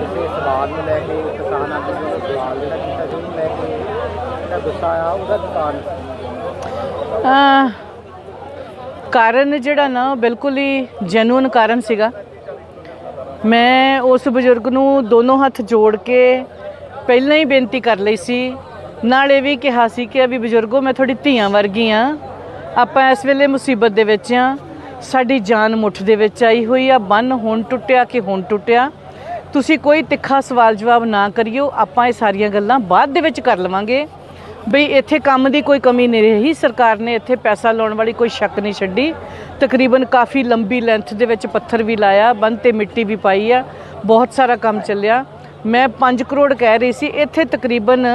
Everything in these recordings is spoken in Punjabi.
ਕਿਸੇ ਸਵਾਲ ਨੂੰ ਲੈ ਕੇ, ਕਿਸਾਨ ਆਗੂ ਨੇ ਸਵਾਲ ਜਿਹੜਾ ਕੀਤਾ ਸੀ, ਉਹਨੂੰ ਲੈ ਕੇ ਜਿਹੜਾ ਗੁੱਸਾ ਆ ਉਹਦਾ ਕਾਰਨ? ਅਹ ਕਾਰਨ ਜਿਹੜਾ ਨਾ ਬਿਲਕੁਲ ਹੀ ਜੈਨੂਇਨ ਕਾਰਨ ਸੀਗਾ। ਮੈਂ ਉਸ ਬਜ਼ੁਰਗ ਨੂੰ ਦੋਨੋਂ ਹੱਥ ਜੋੜ ਕੇ ਪਹਿਲਾਂ ਹੀ ਬੇਨਤੀ ਕਰ ਲਈ ਸੀ। ਨਾਲ ਇਹ ਵੀ ਕਿਹਾ ਸੀ ਕਿ ਅਭੀ ਬਜ਼ੁਰਗੋ, ਮੈਂ ਤੁਹਾਡੀ ਧੀਆਂ ਵਰਗੀ ਆ। ਆਪਾਂ ਇਸ ਵੇਲੇ ਮੁਸੀਬਤ ਦੇ ਵਿੱਚ ਆ। ਸਾਡੀ ਜਾਨ ਮੁੱਠ ਦੇ ਵਿੱਚ ਆਈ ਹੋਈ ਆ। ਬੰਨ ਹੁਣ ਟੁੱਟਿਆ ਕਿ ਹੁਣ ਟੁੱਟਿਆ। ਤੁਸੀਂ ਕੋਈ ਤਿੱਖਾ ਸਵਾਲ ਜਵਾਬ ਨਾ ਕਰਿਓ, ਆਪਾਂ ਇਹ ਸਾਰੀਆਂ ਗੱਲਾਂ ਬਾਅਦ ਦੇ ਵਿੱਚ ਕਰ ਲਵਾਂਗੇ। ਬਈ ਇੱਥੇ ਕੰਮ ਦੀ ਕੋਈ ਕਮੀ ਨਹੀਂ ਰਹੀ, ਸਰਕਾਰ ਨੇ ਇੱਥੇ ਪੈਸਾ ਲਾਉਣ ਵਾਲੀ ਕੋਈ ਸ਼ੱਕ ਨਹੀਂ ਛੱਡੀ। ਤਕਰੀਬਨ ਕਾਫੀ ਲੰਬੀ ਲੈਂਥ ਦੇ ਵਿੱਚ ਪੱਥਰ ਵੀ ਲਾਇਆ ਬੰਦ ਤੇ ਮਿੱਟੀ ਵੀ ਪਾਈ ਆ, ਬਹੁਤ ਸਾਰਾ ਕੰਮ ਚੱਲਿਆ। ਮੈਂ 5 ਕਰੋੜ ਕਹਿ ਰਹੀ ਸੀ, ਇੱਥੇ ਤਕਰੀਬਨ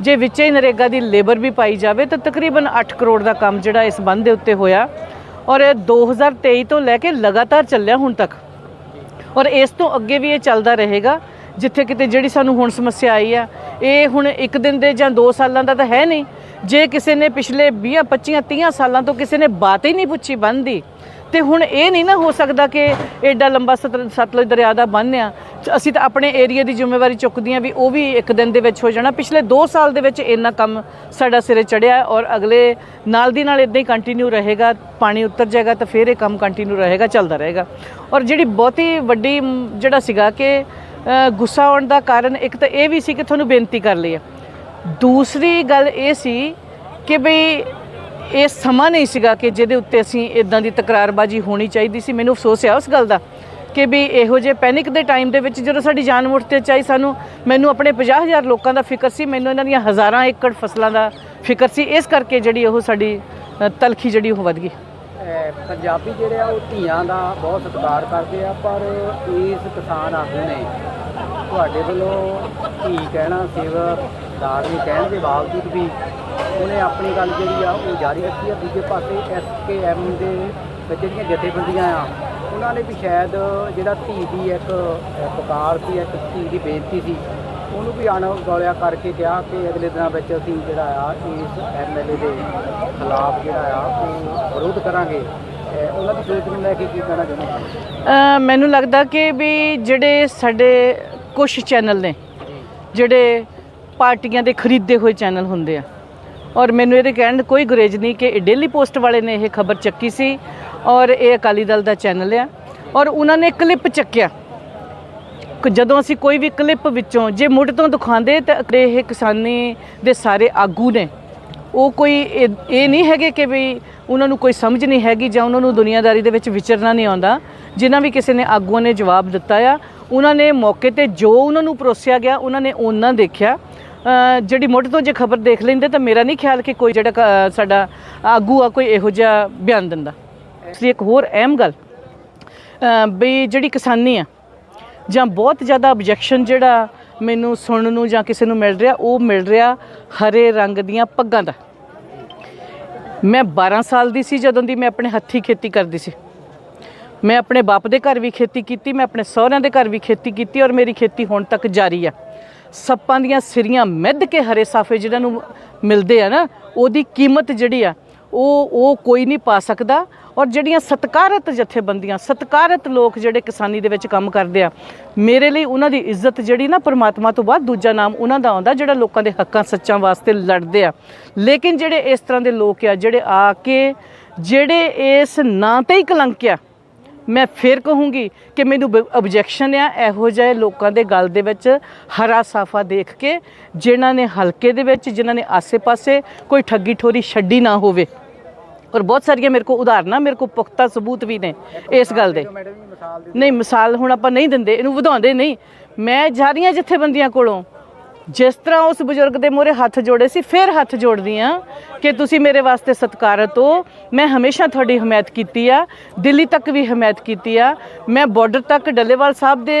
ਜੇ ਵਿੱਚੇ ਹੀ ਨਰੇਗਾ ਦੀ ਲੇਬਰ ਵੀ ਪਾਈ ਜਾਵੇ, ਤਾਂ ਤਕਰੀਬਨ 8 ਕਰੋੜ ਦਾ ਕੰਮ ਜਿਹੜਾ ਇਸ ਬੰਨ ਦੇ ਉੱਤੇ ਹੋਇਆ। ਔਰ ਇਹ 2023 ਤੋਂ ਲੈ ਕੇ ਲਗਾਤਾਰ ਚੱਲਿਆ ਹੁਣ ਤੱਕ। ਔਰ ਇਸ ਤੋਂ ਅੱਗੇ ਵੀ ਇਹ ਚੱਲਦਾ ਰਹੇਗਾ, ਜਿੱਥੇ ਕਿਤੇ ਜਿਹੜੀ ਸਾਨੂੰ ਹੁਣ ਸਮੱਸਿਆ ਆਈ ਆ, ਇਹ ਹੁਣ ਇੱਕ ਦਿਨ ਦੇ ਜਾਂ 2 ਸਾਲਾਂ ਦਾ ਤਾਂ ਹੈ ਨਹੀਂ। ਜੇ ਕਿਸੇ ਨੇ ਪਿਛਲੇ 20 25 30 ਸਾਲਾਂ ਤੋਂ ਕਿਸੇ ਨੇ ਬਾਤ ਹੀ ਨਹੀਂ ਪੁੱਛੀ ਬੰਨ੍ਹ ਤੇ ਹੁਣ ਇਹ ਨਹੀਂ ਨਾ ਹੋ ਸਕਦਾ ਕਿ ਐਡਾ ਲੰਬਾ ਸਤਲ- ਸਤਲੁਜ ਦਰਿਆ ਦਾ ਬੰਨ੍ਹ ਆ। ਅਸੀਂ ਤਾਂ ਆਪਣੇ ਏਰੀਆ ਦੀ ਜ਼ਿੰਮੇਵਾਰੀ ਚੁੱਕਦੀਆਂ ਵੀ ਉਹ ਵੀ ਇੱਕ ਦਿਨ ਦੇ ਵਿੱਚ ਹੋ ਜਾਣਾ। ਪਿਛਲੇ 2 ਸਾਲ ਦੇ ਵਿੱਚ ਇੰਨਾ ਕੰਮ ਸਾਡਾ ਸਿਰੇ ਚੜਿਆ ਔਰ ਅਗਲੇ ਨਾਲ ਦੀ ਨਾਲ ਇਦਾਂ ਹੀ ਕੰਟੀਨਿਊ ਰਹੇਗਾ। ਪਾਣੀ ਉਤਰ ਜਾਏਗਾ ਤਾਂ ਫਿਰ ਇਹ ਕੰਮ ਕੰਟੀਨਿਊ ਰਹੇਗਾ, ਚੱਲਦਾ ਰਹੇਗਾ। ਔਰ ਜਿਹੜੀ ਬਹੁਤੀ ਵੱਡੀ ਜਿਹੜਾ ਸੀਗਾ ਕਿ ਗੁੱਸਾ ਆਉਣ ਦਾ ਕਾਰਨ ਇੱਕ ਤਾਂ ਇਹ ਵੀ ਸੀ ਕਿ ਤੁਹਾਨੂੰ ਬੇਨਤੀ ਕਰ ਲਈ ਆ ਦੂਸਰੀ ਗੱਲ ਇਹ ਸੀ ਕਿ ਬਈ ਇਹ ਸਮਾਂ ਨਹੀਂ ਸੀਗਾ ਕਿ ਜਿਹਦੇ ਉੱਤੇ ਅਸੀਂ ਇਦਾਂ ਦੀ ਤਕਰਾਰਬਾਜ਼ੀ ਹੋਣੀ ਚਾਹੀਦੀ ਸੀ। ਮੈਨੂੰ ਅਫਸੋਸ ਹੈ ਉਸ ਗੱਲ ਦਾ ਕਿ ਵੀ ਇਹੋ ਜਿਹੇ ਪੈਨਿਕ ਦੇ ਟਾਈਮ ਦੇ ਵਿੱਚ ਜਦੋਂ ਸਾਡੀ ਜਾਨ ਮੁੱਠ ਤੇ ਚਾਹੀ ਸਾਨੂੰ, ਮੈਨੂੰ ਆਪਣੇ 50000 ਲੋਕਾਂ ਦਾ ਫਿਕਰ ਸੀ, ਮੈਨੂੰ ਇਹਨਾਂ ਦੀਆਂ ਹਜ਼ਾਰਾਂ ਏਕੜ ਫਸਲਾਂ ਦਾ ਫਿਕਰ ਸੀ। ਇਸ ਕਰਕੇ ਜਿਹੜੀ ਉਹ ਸਾਡੀ ਤਲਖੀ ਜਿਹੜੀ ਉਹ ਵਧ ਗਈ। ਪੰਜਾਬੀ ਜਿਹੜੇ ਆ, ਉਹ ਧੀਆਂ ਦਾ ਬਹੁਤ ਸਤਿਕਾਰ ਕਰਦੇ ਆ, ਪਰ ਇਸ ਕਿਸਾਨ ਆਗੂ ਨੇ ਤੁਹਾਡੇ ਵੱਲੋਂ ਧੀ ਕਹਿਣਾ ਸੇਵਾਦਾਰ ਨੇ ਕਹਿਣ ਦੇ ਬਾਵਜੂਦ ਵੀ ਉਹਨੇ ਆਪਣੀ ਗੱਲ ਜਿਹੜੀ ਆ ਉਹ ਜਾਰੀ ਰੱਖੀ ਆ। ਦੂਜੇ ਪਾਸੇ ਐਸਕੇਐਮ ਦੇ ਜਿਹੜੀਆਂ ਜਥੇਬੰਦੀਆਂ ਆ ਉਹਨਾਂ ਨੇ ਵੀ ਸ਼ਾਇਦ ਜਿਹੜਾ ਧੀ ਦੀ ਇੱਕ ਅਹ, ਪੁਕਾਰ ਸੀ ਇੱਕ ਧੀ ਦੀ ਬੇਨਤੀ ਸੀ ਉਹਨੂੰ ਵੀ ਅਣਗੌਲਿਆ ਕਰਕੇ ਕਿਹਾ ਕਿ ਅਗਲੇ ਦਿਨਾਂ ਵਿੱਚ ਅਸੀਂ ਜਿਹੜਾ ਆ ਇਸ ਐਮਐਲਏ ਦੇ ਖਿਲਾਫ ਜਿਹੜਾ ਆ ਉਹ ਵਿਰੋਧ ਕਰਾਂਗੇ। ਉਹਨਾਂ ਦੀ ਸੋਚ ਨੂੰ ਲੈ ਕੇ ਕੀ ਕਹਿਣਾ ਚਾਹੁੰਦੇ ਹੋ? ਮੈਨੂੰ ਲੱਗਦਾ ਕਿ ਵੀ ਜਿਹੜੇ ਸਾਡੇ ਕੁਝ ਚੈਨਲ ਨੇ ਜਿਹੜੇ ਪਾਰਟੀਆਂ ਦੇ ਖਰੀਦੇ ਹੋਏ ਚੈਨਲ ਹੁੰਦੇ ਆ ਔਰ ਮੈਨੂੰ ਇਹਦੇ ਕਹਿਣ ਕੋਈ ਗੁਰੇਜ ਨਹੀਂ ਕਿ ਇਹ ਡੇਲੀ ਪੋਸਟ ਵਾਲੇ ਨੇ ਇਹ ਖਬਰ ਚੱਕੀ ਸੀ ਔਰ ਇਹ ਅਕਾਲੀ ਦਲ ਦਾ ਚੈਨਲ ਆ। ਔਰ ਉਹਨਾਂ ਨੇ ਕਲਿੱਪ ਚੱਕਿਆ। ਜਦੋਂ ਅਸੀਂ ਕੋਈ ਵੀ ਕਲਿੱਪ ਵਿੱਚੋਂ ਜੇ ਮੁੱਢ ਤੋਂ ਦਿਖਾਉਂਦੇ ਤਾਂ ਇਹ ਕਿਸਾਨੀ ਦੇ ਸਾਰੇ ਆਗੂ ਨੇ। ਉਹ ਕੋਈ ਇਹ ਇਹ ਨਹੀਂ ਹੈਗੇ ਕਿ ਵੀ ਉਹਨਾਂ ਨੂੰ ਕੋਈ ਸਮਝ ਨਹੀਂ ਹੈਗੀ ਜਾਂ ਉਹਨਾਂ ਨੂੰ ਦੁਨੀਆਦਾਰੀ ਦੇ ਵਿੱਚ ਵਿਚਰਨਾ ਨਹੀਂ ਆਉਂਦਾ। ਜਿਨ੍ਹਾਂ ਵੀ ਕਿਸੇ ਨੇ ਆਗੂਆਂ ਨੇ ਜਵਾਬ ਦਿੱਤਾ ਆ, ਉਹਨਾਂ ਨੇ ਮੌਕੇ ਤੇ ਜੋ ਉਹਨਾਂ ਨੂੰ ਪਰੋਸਿਆ ਗਿਆ, ਉਹਨਾਂ ਨੇ ਉਹਨਾਂ ਦੇਖਿਆ। ਜਿਹੜੀ ਮੁੱਢ ਤੋਂ ਜੇ ਖਬਰ ਦੇਖ ਲੈਂਦੇ ਤਾਂ ਮੇਰਾ ਨਹੀਂ ਖਿਆਲ ਕਿ ਕੋਈ ਜਿਹੜਾ ਕ- ਸਾਡਾ ਆਗੂ ਆ, ਕੋਈ ਇਹੋ ਜਿਹਾ ਬਿਆਨ ਦਿੰਦਾ। ਇਸ ਲਈ ਇੱਕ ਹੋਰ ਅਹਿਮ ਗੱਲ ਵੀ ਜਿਹੜੀ ਕਿਸਾਨੀ ਆ, ਜਾਂ ਬਹੁਤ ਜ਼ਿਆਦਾ ਆਬਜੈਕਸ਼ਨ ਜਿਹੜਾ ਮੈਨੂੰ ਸੁਣਨ ਨੂੰ ਜਾਂ ਕਿਸੇ ਨੂੰ ਮਿਲ ਰਿਹਾ, ਉਹ ਮਿਲ ਰਿਹਾ ਹਰੇ ਰੰਗ ਦੀਆਂ ਪੱਗਾਂ ਦਾ। ਮੈਂ 12 ਸਾਲ ਦੀ ਸੀ ਜਦੋਂ ਦੀ ਮੈਂ ਆਪਣੇ ਹੱਥੀ ਖੇਤੀ ਕਰਦੀ ਸੀ। ਮੈਂ ਆਪਣੇ ਬਾਪ ਦੇ ਘਰ ਵੀ ਖੇਤੀ ਕੀਤੀ, ਮੈਂ ਆਪਣੇ ਸਹੁਰਿਆਂ ਦੇ ਘਰ ਵੀ ਖੇਤੀ ਕੀਤੀ ਔਰ ਮੇਰੀ ਖੇਤੀ ਹੁਣ ਤੱਕ ਜਾਰੀ ਆ। ਸੱਪਾਂ ਦੀਆਂ ਸਿਰੀਆਂ ਮਿੱਧ ਕੇ ਹਰੇ ਸਾਫੇ ਜਿਹਨਾਂ ਨੂੰ ਮਿਲਦੇ ਆ ਨਾ, ਉਹਦੀ ਕੀਮਤ ਜਿਹੜੀ ਆ, ਉਹ ਉਹ ਕੋਈ ਨਹੀਂ ਪਾ ਸਕਦਾ ਔਰ ਜਿਹੜੀਆਂ ਸਤਕਾਰਤ ਜਥੇਬੰਦੀਆਂ, ਸਤਕਾਰਤ ਲੋਕ ਜਿਹੜੇ ਕਿਸਾਨੀ ਦੇ ਵਿੱਚ ਕੰਮ ਕਰਦੇ ਆ, ਮੇਰੇ ਲਈ ਉਹਨਾਂ ਦੀ ਇੱਜ਼ਤ ਜਿਹੜੀ ਨਾ ਪਰਮਾਤਮਾ ਤੋਂ ਬਾਅਦ ਦੂਜਾ ਨਾਮ ਉਹਨਾਂ ਦਾ ਆਉਂਦਾ ਜਿਹੜਾ ਲੋਕਾਂ ਦੇ ਹੱਕਾਂ ਸੱਚਾਂ ਵਾਸਤੇ ਲੜਦੇ ਆ। ਲੇਕਿਨ ਜਿਹੜੇ ਇਸ ਤਰ੍ਹਾਂ ਦੇ ਲੋਕ ਆ, ਜਿਹੜੇ ਆ ਕੇ, ਜਿਹੜੇ ਇਸ ਨਾਂ ਤੇ ਹੀ ਕਲੰਕ ਆ ਮੈਂ ਫਿਰ ਕਹੂੰਗੀ ਕਿ ਮੈਨੂੰ ਆਬਜੈਕਸ਼ਨ ਆ ਇਹੋ ਜਿਹੇ ਲੋਕਾਂ ਦੇ ਗੱਲ ਦੇ ਵਿੱਚ ਹਰਾ ਸਾਫਾ ਦੇਖ ਕੇ ਜਿਨ੍ਹਾਂ ਨੇ ਹਲਕੇ ਦੇ ਵਿੱਚ ਜਿਨ੍ਹਾਂ ਨੇ ਆਸੇ-ਪਾਸੇ ਕੋਈ ਠੱਗੀ ਠੋਰੀ ਛੱਡੀ ਨਾ ਹੋਵੇ। ਔਰ ਬਹੁਤ ਸਾਰੀਆਂ ਮੇਰੇ ਕੋਲ ਉਦਾਹਰਨਾਂ ਮੇਰੇ ਕੋਲ ਪੁਖਤਾ ਸਬੂਤ ਵੀ ਨੇ ਇਸ ਗੱਲ ਦੇ। ਜੀ ਨਹੀਂ ਮਿਸਾਲ ਹੁਣ ਆਪਾਂ ਨਹੀਂ ਦਿੰਦੇ ਇਹਨੂੰ ਵਧਾਉਂਦੇ ਨਹੀਂ। ਮੈਂ ਜਾਰੀਆਂ ਜਥੇਬੰਦੀਆਂ ਕੋਲੋਂ। ਜਿਸ ਤਰ੍ਹਾਂ ਉਸ ਬਜ਼ੁਰਗ ਦੇ ਮੂਹਰੇ ਹੱਥ ਜੋੜੇ ਸੀ, ਫਿਰ ਹੱਥ ਜੋੜਦੀ ਆ ਕਿ ਤੁਸੀਂ ਮੇਰੇ ਵਾਸਤੇ ਸਤਿਕਾਰਤ ਹੋ। ਮੈਂ ਹਮੇਸ਼ਾ ਤੁਹਾਡੀ ਹਮਾਇਤ ਕੀਤੀ ਆ, ਦਿੱਲੀ ਤੱਕ ਵੀ ਹਮਾਇਤ ਕੀਤੀ ਆ। ਮੈਂ ਬਾਰਡਰ ਤੱਕ ਡੱਲੇਵਾਲ ਸਾਹਿਬ ਦੇ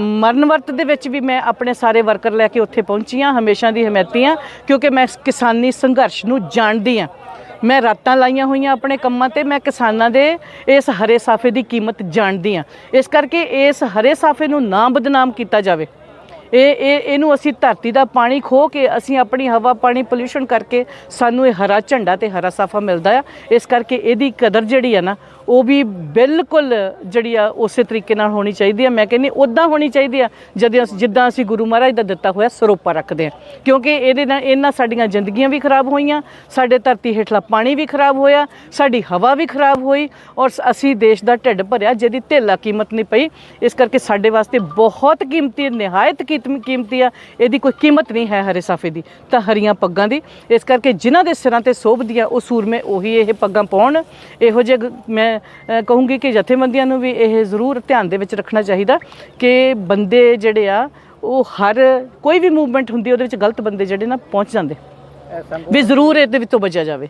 ਮਰਨ ਵਰਤ ਦੇ ਵਿੱਚ ਵੀ ਮੈਂ ਆਪਣੇ ਸਾਰੇ ਵਰਕਰ ਲੈ ਕੇ ਉੱਥੇ ਪਹੁੰਚੀ ਆ ਹਮੇਸ਼ਾ ਦੀ ਹਮਾਇਤੀ ਆ ਕਿਉਂਕਿ ਮੈਂ ਕਿਸਾਨੀ ਸੰਘਰਸ਼ ਨੂੰ ਜਾਣਦੀ ਆ ਮੈਂ ਰਾਤਾਂ ਲਾਈਆਂ ਹੋਈਆਂ ਆਪਣੇ ਕੰਮਾਂ ਤੇ, ਮੈਂ ਕਿਸਾਨਾਂ ਦੇ ਇਸ ਹਰੇ ਸਾਫੇ ਦੀ ਕੀਮਤ ਜਾਣਦੀ ਆ ਇਸ ਕਰਕੇ ਇਸ ਹਰੇ ਸਾਫੇ ਨੂੰ ਨਾ ਬਦਨਾਮ ਕੀਤਾ ਜਾਵੇ। ਇਹ ਇਹ ਇਹਨੂੰ ਅਸੀਂ ਧਰਤੀ ਦਾ ਪਾਣੀ ਖੋ ਕੇ ਅਸੀਂ ਆਪਣੀ ਹਵਾ ਪਾਣੀ ਪੋਲਿਊਸ਼ਨ ਕਰਕੇ ਸਾਨੂੰ ਇਹ ਹਰਾ ਝੰਡਾ ਤੇ ਹਰਾ ਸਾਫਾ ਮਿਲਦਾ ਆ। ਇਸ ਕਰਕੇ ਇਹਦੀ ਕਦਰ ਜਿਹੜੀ ਆ ਨਾ, ਉਹ ਵੀ ਬਿਲਕੁਲ ਜਿਹੜੀ ਆ ਉਸੇ ਤਰੀਕੇ ਨਾਲ ਹੋਣੀ ਚਾਹੀਦੀ ਆ। ਮੈਂ ਕਹਿੰਦੀ ਉਦਾਂ ਹੋਣੀ ਚਾਹੀਦੀ ਆ ਜਦੋਂ ਅਸੀਂ ਜਿੱਦਾਂ ਅਸੀਂ ਗੁਰੂ ਮਹਾਰਾਜ ਦਾ ਦਿੱਤਾ ਹੋਇਆ ਸਰੋਪਾ ਰੱਖਦੇ ਆ। ਕਿਉਂਕਿ ਇਹਦੇ ਨਾਲ ਇਹਨਾਂ ਸਾਡੀਆਂ ਜ਼ਿੰਦਗੀਆਂ ਵੀ ਖਰਾਬ ਹੋਈਆਂ, ਸਾਡੇ ਧਰਤੀ ਹੇਠਲਾ ਪਾਣੀ ਵੀ ਖਰਾਬ ਹੋਇਆ, ਸਾਡੀ ਹਵਾ ਵੀ ਖਰਾਬ ਹੋਈ ਔਰ ਅਸੀਂ ਦੇਸ਼ ਦਾ ਢਿੱਡ ਭਰਿਆ, ਜਿਹਦੀ ਧੇਲਾ ਕੀਮਤ ਨਹੀਂ ਪਈ। ਇਸ ਕਰਕੇ ਸਾਡੇ ਵਾਸਤੇ ਬਹੁਤ ਕੀਮਤੀ, ਨਿਹਾਇਤ ਕੀਮਤੀ ਆ ਇਹਦੀ ਕੋਈ ਕੀਮਤ ਨਹੀਂ ਹੈ ਹਰੇ ਸਾਫੇ ਦੀ ਤਾਂ ਹਰੀਆਂ ਪੱਗਾਂ ਦੀ। ਇਸ ਕਰਕੇ ਜਿਨ੍ਹਾਂ ਦੇ ਸਿਰਾਂ ਤੇ ਸੋਭਦੀਆਂ ਉਹ ਸੂਰਮੇ ਉਹੀ ਇਹ ਪੱਗਾਂ ਪਾਉਣ। ਇਹੋ ਜਿਹੇ ਮੈਂ ਕਹੂੰਗੀ ਕਿ ਜਥੇਬੰਦੀਆਂ ਨੂੰ ਵੀ ਇਹ ਜ਼ਰੂਰ ਧਿਆਨ ਦੇ ਵਿੱਚ ਰੱਖਣਾ ਚਾਹੀਦਾ ਕਿ ਬੰਦੇ ਜਿਹੜੇ ਆ ਉਹ ਹਰ ਕੋਈ ਵੀ ਮੂਵਮੈਂਟ ਹੁੰਦੀ ਉਹਦੇ ਵਿੱਚ ਗਲਤ ਬੰਦੇ ਜਿਹੜੇ ਨਾ ਪਹੁੰਚ ਜਾਂਦੇ। ਵੀ ਜ਼ਰੂਰ ਇਹਦੇ ਵਿੱਚੋਂ ਬਚਿਆ ਜਾਵੇ।